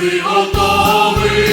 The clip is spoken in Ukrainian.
приготовив.